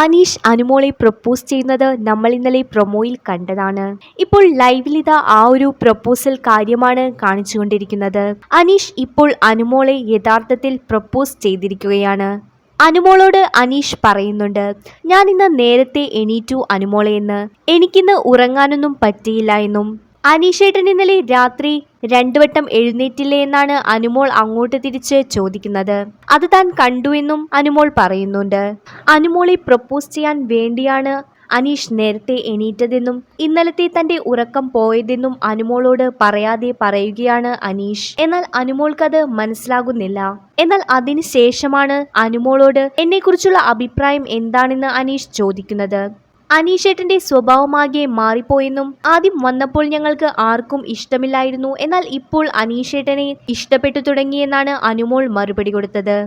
അനീഷ് അനുമോളെ പ്രപ്പോസ് ചെയ്യുന്നത് നമ്മൾ ഇന്നലെ പ്രൊമോയിൽ കണ്ടതാണ്. ഇപ്പോൾ ലൈവിൽ ഇത് ആ ഒരു പ്രപ്പോസൽ കാര്യമാണ് കാണിച്ചുകൊണ്ടിരിക്കുന്നത്. അനീഷ് ഇപ്പോൾ അനുമോളെ യഥാർത്ഥത്തിൽ പ്രപ്പോസ് ചെയ്തിരിക്കുകയാണ്. അനുമോളോട് അനീഷ് പറയുന്നുണ്ട് ഞാൻ ഇന്ന് നേരത്തെ എണീറ്റു അനുമോളെ എന്ന്. എനിക്കിന്ന് ഉറങ്ങാനൊന്നും പറ്റിയില്ല എന്നും. അനീഷേട്ടൻ ഇന്നലെ രാത്രി രണ്ടു വട്ടം എഴുന്നേറ്റില്ലേ എന്നാണ് അനുമോൾ അങ്ങോട്ട് തിരിച്ച് ചോദിക്കുന്നത്. അത് താൻ കണ്ടു എന്നും അനുമോൾ പറയുന്നുണ്ട്. അനുമോളെ പ്രപ്പോസ് ചെയ്യാൻ വേണ്ടിയാണ് അനീഷ് നേരത്തെ എണീറ്റതെന്നും ഇന്നലത്തെ തന്റെ ഉറക്കം പോയതെന്നും അനുമോളോട് പറയാതെ പറയുകയാണ് അനീഷ്. എന്നാൽ അനുമോൾക്കത് മനസ്സിലാകുന്നില്ല. എന്നാൽ അതിനുശേഷമാണ് അനുമോളോട് എന്നെക്കുറിച്ചുള്ള അഭിപ്രായം എന്താണെന്ന് അനീഷ് ചോദിക്കുന്നത്. അനീഷേട്ടന്റെ സ്വഭാവമാകെ മാറിപ്പോയെന്നും ആദ്യം വന്നപ്പോൾ ഞങ്ങൾക്ക് ആർക്കും ഇഷ്ടമില്ലായിരുന്നു. എന്നാൽ ഇപ്പോൾ അനീഷേട്ടനെ ഇഷ്ടപ്പെട്ടു തുടങ്ങിയെന്നാണ് അനുമോൾ മറുപടി കൊടുത്തത്.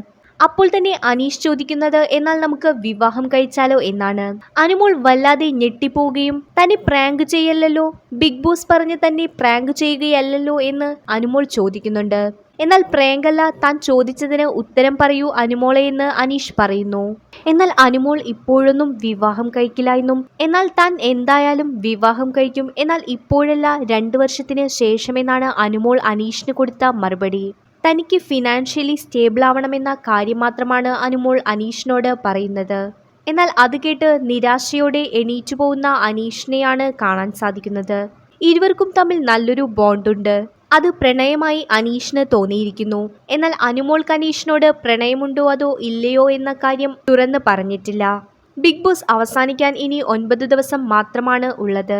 അപ്പോൾ തന്നെ അനീഷ് ചോദിക്കുന്നത് എന്നാൽ നമുക്ക് വിവാഹം കഴിച്ചാലോ എന്നാണ്. അനുമോൾ വല്ലാതെ ഞെട്ടിപ്പോവുകയും തന്നെ പ്രാങ്ക് ചെയ്യല്ലല്ലോ. ബിഗ് ബോസ് പറഞ്ഞ് തന്നെ പ്രാങ്ക് ചെയ്യുകയല്ലല്ലോ എന്ന് അനുമോൾ ചോദിക്കുന്നുണ്ട്. എന്നാൽ പ്രേങ്കല്ല താൻ ചോദിച്ചതിന് ഉത്തരം പറയൂ അനുമോളെ എന്ന് അനീഷ് പറയുന്നു. എന്നാൽ അനുമോൾ ഇപ്പോഴൊന്നും വിവാഹം കഴിക്കില്ല എന്നും എന്നാൽ താൻ എന്തായാലും വിവാഹം കഴിക്കും. എന്നാൽ ഇപ്പോഴല്ല രണ്ടു വർഷത്തിന് ശേഷമെന്നാണ് അനുമോൾ അനീഷിന് കൊടുത്ത മറുപടി. തനിക്ക് ഫിനാൻഷ്യലി സ്റ്റേബിൾ ആവണമെന്ന കാര്യം മാത്രമാണ് അനുമോൾ അനീഷിനോട് പറയുന്നത്. എന്നാൽ അത് കേട്ട് നിരാശയോടെ എണീറ്റു പോകുന്ന അനീഷിനെയാണ് കാണാൻ സാധിക്കുന്നത്. ഇരുവർക്കും തമ്മിൽ നല്ലൊരു ബോണ്ടുണ്ട്. അത് പ്രണയമായി അനീഷിന് തോന്നിയിരിക്കുന്നു. എന്നാൽ അനുമോൾക്ക് അനീഷിനോട് പ്രണയമുണ്ടോ അതോ ഇല്ലയോ എന്ന കാര്യം തുറന്ന് പറഞ്ഞിട്ടില്ല. ബിഗ് ബോസ് അവസാനിക്കാൻ ഇനി ഒൻപത് ദിവസം മാത്രമാണ് ഉള്ളത്.